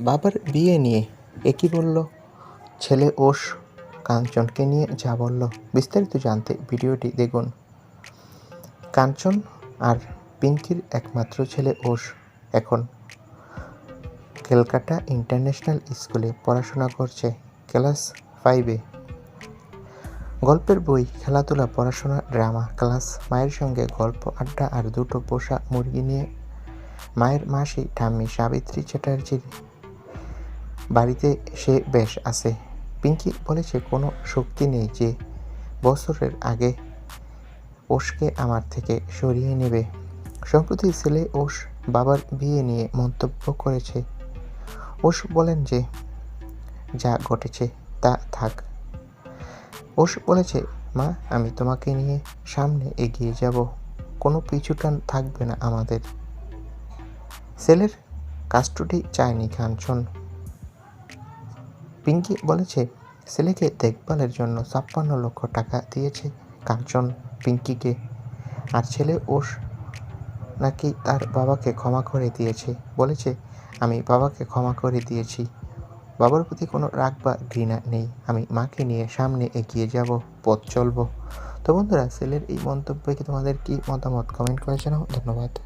বাবার বিয়ে নিয়ে একই বলল? ছেলে ওষ কাঞ্চনকে নিয়ে যা বলল। বিস্তারিত জানতে ভিডিওটি দেখুন। কাঞ্চন আর পিঙ্কির একমাত্র ছেলে ওষ এখন। ক্যালকাটা ইন্টারন্যাশনাল স্কুলে পড়াশোনা করছে ক্লাস ফাইভে। গল্পের বই, খেলাধুলা, পড়াশোনা, ড্রামা, ক্লাস, মায়ের সঙ্গে গল্প, আড্ডা আর দুটো পোষা মুরগি নিয়ে মায়ের মাসি ঠাম্মি সাবিত্রী চ্যাটার্জির বাড়িতে সে বেশ আছে। পিঙ্কি বলেছে কোনো শক্তি নেই যে বছরের আগে ওষকে আমার থেকে সরিয়ে নেবে। সম্প্রতি ছেলে ওষ বাবার বিয়ে নিয়ে মন্তব্য করেছে। ওষ বলেন যে, যা ঘটেছে তা থাক। ওষ বলেছে, মা, আমি তোমাকে নিয়ে সামনে এগিয়ে যাব। কোনো পিছুটান থাকবে না আমাদের। ছেলের কাস্টডি চায়নি কাঞ্চন পিঙ্কি বলেছে, ছেলেকে দেখভালের জন্য ছাপ্পান্ন লক্ষ টাকা দিয়েছে কাঞ্চন পিঙ্কিকে। আর ছেলে ওষ নাকি তার বাবাকে ক্ষমা করে দিয়েছে। বলেছে, আমি বাবাকে ক্ষমা করে দিয়েছি। বাবার প্রতি কোনো রাগ বা ঘৃণা নেই। আমি মাকে নিয়ে সামনে এগিয়ে যাব, পথ চলবো। তো বন্ধুরা, ছেলের এই মন্তব্যকে তোমাদের কি মতামত? কমেন্ট করে জানাও। ধন্যবাদ।